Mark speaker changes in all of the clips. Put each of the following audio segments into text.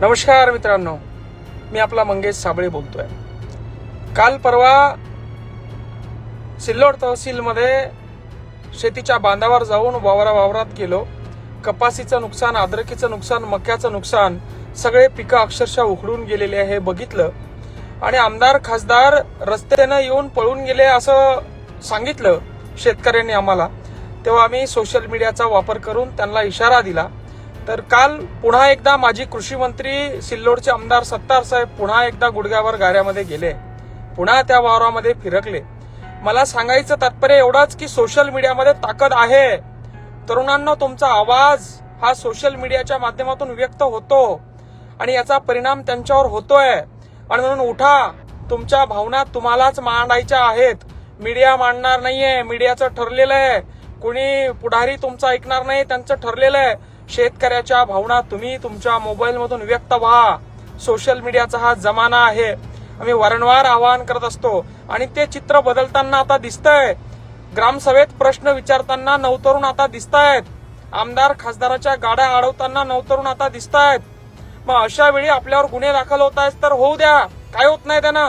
Speaker 1: नमस्कार मित्रांनो मी आपला मंगेश साबळे बोलतोय. काल परवा सिल्लोड तहसीलमध्ये शेतीच्या बांधावर जाऊन वावरा वावरात गेलो. कपासीचं नुकसान अद्रकीचं नुकसान मक्याचं नुकसान सगळे पिकं अक्षरशः उखडून गेलेले आहे हे बघितलं. आणि आमदार खासदार रस्त्यानं येऊन पळून गेले असं सांगितलं शेतकऱ्यांनी आम्हाला. तेव्हा आम्ही सोशल मीडियाचा वापर करून त्यांना इशारा दिला. तर काल पुन्हा एकदा माजी कृषी मंत्री सिल्लोडचे आमदार सत्तार साहेब पुन्हा एकदा गुडघ्यावर गाऱ्यामध्ये गेले. पुन्हा त्या वावरामध्ये फिरकले. मला सांगायचं तात्पर्य एवढंच की सोशल मीडियामध्ये ताकद आहे. तरुणांना तुमचा आवाज हा सोशल मीडियाच्या माध्यमातून व्यक्त होतो आणि याचा परिणाम त्यांच्यावर होतोय. आणि म्हणून उठा. तुमच्या भावना तुम्हालाच मांडायच्या आहेत. मीडिया मांडणार नाहीये. मीडियाचं ठरलेलं आहे. कुणी पुढारी तुमचं ऐकणार नाही त्यांचं ठरलेलं आहे. शेतकऱ्याच्या भावना तुम्ही तुमच्या मोबाईलमधून व्यक्त व्हा. सोशल मीडियाचा हा जमाना आहे. आम्ही वारंवार आवाहन करत असतो. आणि ते चित्र बदलताना आता दिसतंय. ग्रामसभेत प्रश्न विचारताना नवतरुण आता दिसत आहेत आमदार खासदाराच्या गाड्या अडवताना नवतरुण आता दिसत आहेत मग अशा वेळी आपल्यावर गुन्हे दाखल होत आहेत तर होऊ द्या. काय होत नाही त्यांना?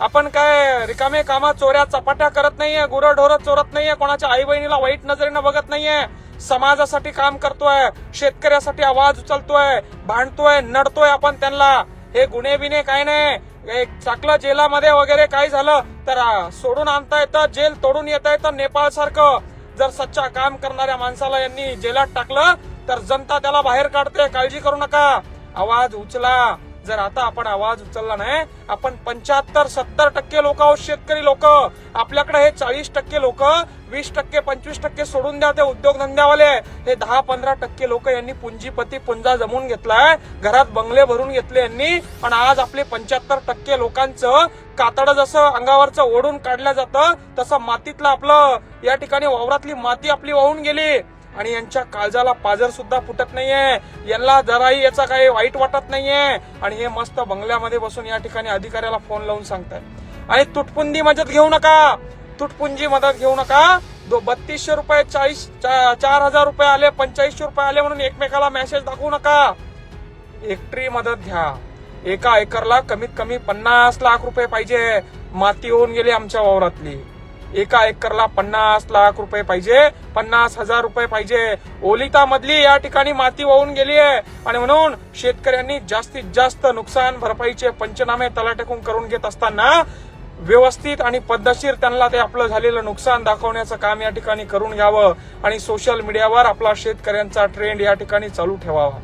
Speaker 1: आपण काय रिकामे कामा चोऱ्या चपाट्या करत नाहीये गुरं ढोरं चोरत नाहीये कोणाच्या आई बहिणीला वाईट नजरेनं बघत नाहीये? समाजासाठी काम करतोय शेतकऱ्यासाठी आवाज उचलतोय भांडतोय नडतोय आपण त्यांना. हे गुन्हे बिने काय नाही. एक चाकलं जेलामध्ये वगैरे काय झालं तर सोडून आणता येतं जेल तोडून येता येतं नेपाळ सारखं जर सच्चा काम करणाऱ्या माणसाला यांनी जेलात टाकलं तर जनता त्याला बाहेर काढते. काळजी करू नका. आवाज उचला. जर आता आपण आवाज उचलला नाही आपण पंच्याहत्तर सत्तर टक्के लोक आहोत शेतकरी लोक. आपल्याकडे हे चाळीस टक्के लोक वीस टक्के पंचवीस टक्के सोडून द्या ते उद्योगधंद्यावाले हे दहा पंधरा टक्के लोक यांनी पुंजीपती पुंजा जमून घेतलाय. घरात बंगले भरून घेतले यांनी. पण आज आपले पंच्याहत्तर टक्के लोकांचं कातड जसं अंगावरचं ओढून काढलं जातं तसं मातीतलं आपलं या ठिकाणी वावरातली माती आपली वाहून गेली. आणि यांच्या काळजाला पाजर सुद्धा फुटत नाहीये. यांना जराही याचा काही वाईट वाटत नाहीये. आणि हे मस्त बंगल्यामध्ये बसून या ठिकाणी अधिकाऱ्याला फोन लावून सांगतायत. आणि तुटपुंजी मदत घेऊ नका. तुटपुंजी मदत घेऊ नका. दो बत्तीसशे रुपये चाळीस चा- चार हजार रुपये आले पंचाळीसशे रुपये आले म्हणून एकमेकाला मेसेज दाखवू नका. एकट्री मदत घ्या. एका एकरला कमीत कमी पन्नास लाख रुपये पाहिजे. माती होऊन गेली आमच्या वावरातली. एका एकरला पन्नास लाख रुपये पाहिजे पन्नास हजार रुपये पाहिजे. ओलिता मधली या ठिकाणी माती वाहून गेली आहे. आणि म्हणून शेतकऱ्यांनी जास्तीत जास्त नुकसान भरपाईचे पंचनामे तलाटेकून करून घेत असताना व्यवस्थित आणि पद्धतशीर त्यांना ते आपलं झालेलं नुकसान दाखवण्याचं काम या ठिकाणी करून घ्यावं आणि सोशल मीडियावर आपला शेतकऱ्यांचा ट्रेंड या ठिकाणी चालू ठेवावा.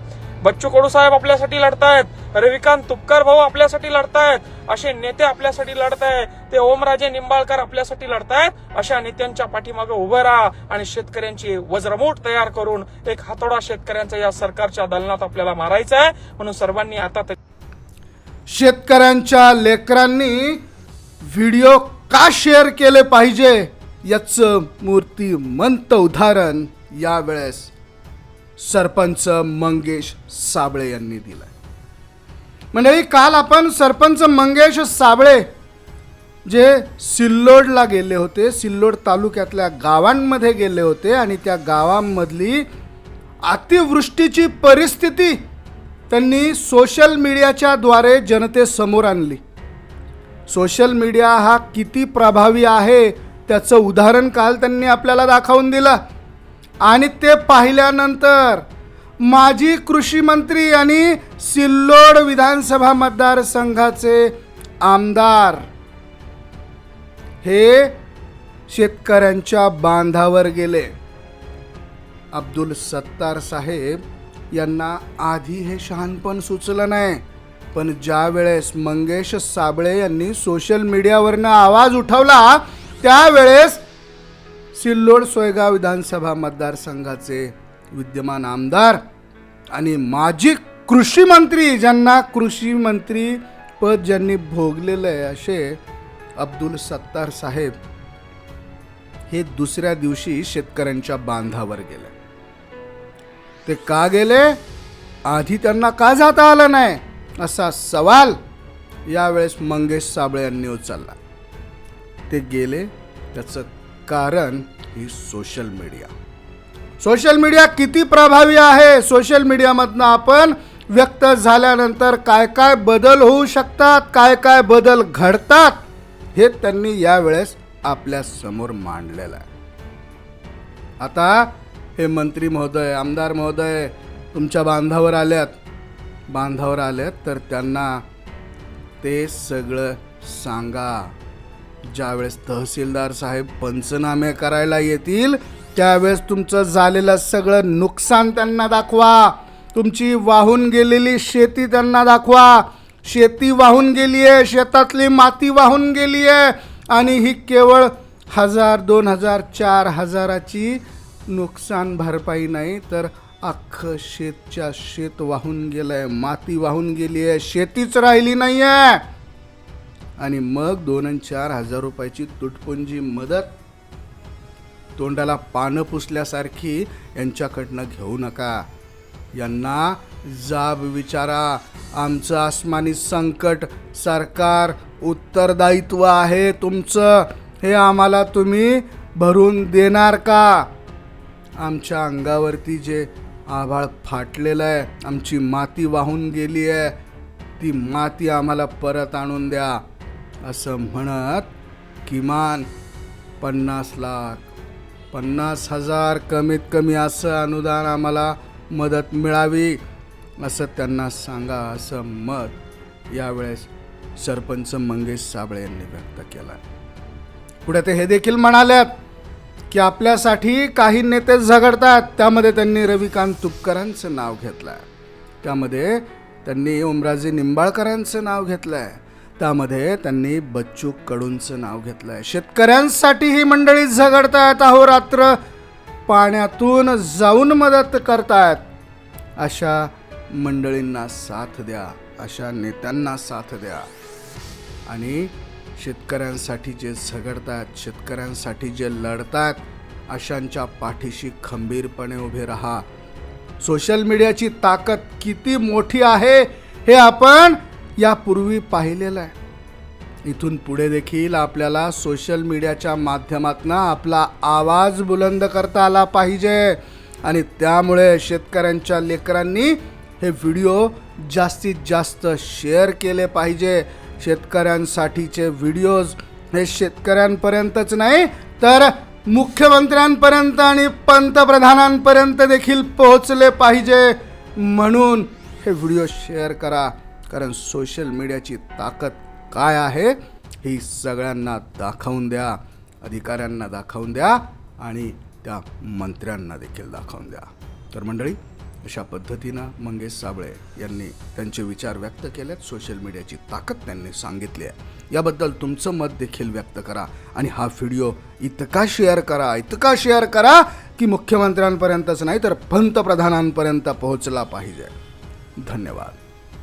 Speaker 1: बच्चू कडू साहेब आपल्यासाठी लढतायत. रविकांत तुपकर भाऊ आपल्यासाठी लढतायत. असे नेते आपल्यासाठी लढतायत ते ओमराजे निंबाळकर आपल्यासाठी लढतायत. अशा नेत्यांच्या पाठीमागे उभं राहा आणि शेतकऱ्यांची वज्रमूठ तयार करून एक हातोडा शेतकऱ्यांचा या सरकारच्या दलनात आपल्याला मारायचा आहे. म्हणून सर्वांनी आता
Speaker 2: शेतकऱ्यांच्या लेकरांनी व्हिडिओ का शेअर केले पाहिजे याचं मूर्तिमंत उदाहरण यावेळेस. सरपंच मंगेश साबळे यांनी दिलं मंडळी काल आपण सरपंच मंगेश साबळे जे सिल्लोडला गेले होते सिल्लोड तालुक्यातल्या गावांमध्ये गेले होते आणि त्या गावांमधली अतिवृष्टीची परिस्थिती त्यांनी सोशल मीडियाच्या द्वारे जनतेसमोर आणली. सोशल मीडिया हा किती प्रभावी आहे त्याचं उदाहरण काल त्यांनी आपल्याला दाखवून दिलं. आणि ते पाहिल्यानंतर माजी कृषी मंत्री आणि सिल्लोड विधानसभा मतदारसंघाचे आमदार हे शेतकऱ्यांच्या बांधावर गेले. अब्दुल सत्तार साहेब यांना आधी हे शहाणपण सुचलं नाही पण ज्या वेळेस मंगेश साबळे यांनी सोशल मीडियावरनं आवाज उठवला त्यावेळेस सिल्लोड सोयगाव विधानसभा मतदारसंघाचे विद्यमान आमदार आणि माजी कृषी मंत्री ज्यांना कृषी मंत्री पद ज्यांनी भोगलेलं आहे असे अब्दुल सत्तार साहेब हे दुसऱ्या दिवशी शेतकऱ्यांच्या बांधावर गेले. ते का गेले? आधी त्यांना का जाता आलं नाही? असा सवाल यावेळेस मंगेश साबळे यांनी उचलला. ते गेले त्याचं कारण ही सोशल मीडिया सोशल मीडिया किती प्रभावी आहे? सोशल मीडियामधनं आपण व्यक्त झाल्यानंतर काय काय बदल होऊ शकतात? काय काय बदल घडतात? हे त्यांनी यावेळेस आपल्यासमोर मांडलेलं आहे. आता हे मंत्री महोदय आमदार महोदय तुमच्या बांधावर आल्यात. बांधावर आल्यात तर त्यांना ते सगळं सांगा. ज्यावेळेस तहसीलदार साहेब पंचनामे करायला येतील त्यावेळेस तुमचं झालेलं सगळं नुकसान त्यांना दाखवा. तुमची वाहून गेलेली शेती त्यांना दाखवा. शेती वाहून गेली आहे शेतातली माती वाहून गेली आहे आणि ही केवळ हजार दोन हजार चार हजाराची नुकसान भरपाई नाही तर अख्खं शेतच्या शेत वाहून गेलंय माती वाहून गेली आहे शेतीच राहिली नाही आहे आणि मग दोन आणि चार हजार रुपयाची तुटपुंजी मदत तोंडाला पानं पुसल्यासारखी यांच्याकडनं घेऊ नका. यांना जाब विचारा. आमचं आसमानी संकट सरकार उत्तरदायित्व आहे तुमचं. हे आम्हाला तुम्ही भरून देणार का? आमच्या अंगावरती जे आभाळ फाटलेलं आहे आमची माती वाहून गेली आहे ती माती आम्हाला परत आणून द्या. असं म्हणत किमान पन्नास लाख. पन्नास हजार कमीत कमी असं अनुदान आम्हाला मदत मिळावी असं त्यांना सांगा असं मत यावेळेस सरपंच मंगेश साबळे यांनी व्यक्त केला. पुढे ते हे देखील म्हणाल्यात की आपल्यासाठी काही नेते झगडतात. त्यामध्ये त्यांनी रविकांत तुपकरांचं नाव घेतलं त्यामध्ये त्यांनी ओमराजे निंबाळकरांचं नाव घेतलं आहे त्यामध्ये त्यांनी बच्चू कडूंचं नाव घेतलं आहे शेतकऱ्यांसाठी ही मंडळी झगडतायत अहोरात्र पाण्यातून जाऊन मदत करतायत. अशा मंडळींना साथ द्या अशा नेत्यांना साथ द्या. आणि शेतकऱ्यांसाठी जे झगडतायत शेतकऱ्यांसाठी जे लढतायत अशांच्या पाठीशी खंबीरपणे उभे राहा. सोशल मीडियाची ताकद किती मोठी आहे हे आपण यापूर्वी पाहिलेलं आहे. इथून पुढे देखील आपल्याला सोशल मीडियाच्या माध्यमातून आपला आवाज बुलंद करता आला पाहिजे. आणि त्यामुळे शेतकऱ्यांच्या लेकरांनी हे व्हिडिओ जास्तीत जास्त शेअर केले पाहिजे. शेतकऱ्यांसाठीचे व्हिडिओज हे शेतकऱ्यांपर्यंतच नाही तर मुख्यमंत्र्यांपर्यंत आणि पंतप्रधानांपर्यंत देखील पोहोचले पाहिजे. म्हणून हे व्हिडिओ शेअर करा. कारण सोशल मीडियाची ताकद काय आहे ही सगळ्यांना दाखवून द्या अधिकाऱ्यांना दाखवून द्या आणि त्या मंत्र्यांना देखील दाखवून द्या. तर मंडळी अशा पद्धतीनं मंगेश साबळे यांनी त्यांचे विचार व्यक्त केलेत सोशल मीडियाची ताकद त्यांनी सांगितली आहे. याबद्दल तुमचं मत देखील व्यक्त करा आणि हा व्हिडिओ इतका शेअर करा इतका शेअर करा की मुख्यमंत्र्यांपर्यंतच नाही तर पंतप्रधानांपर्यंत पोहोचला पाहिजे. धन्यवाद.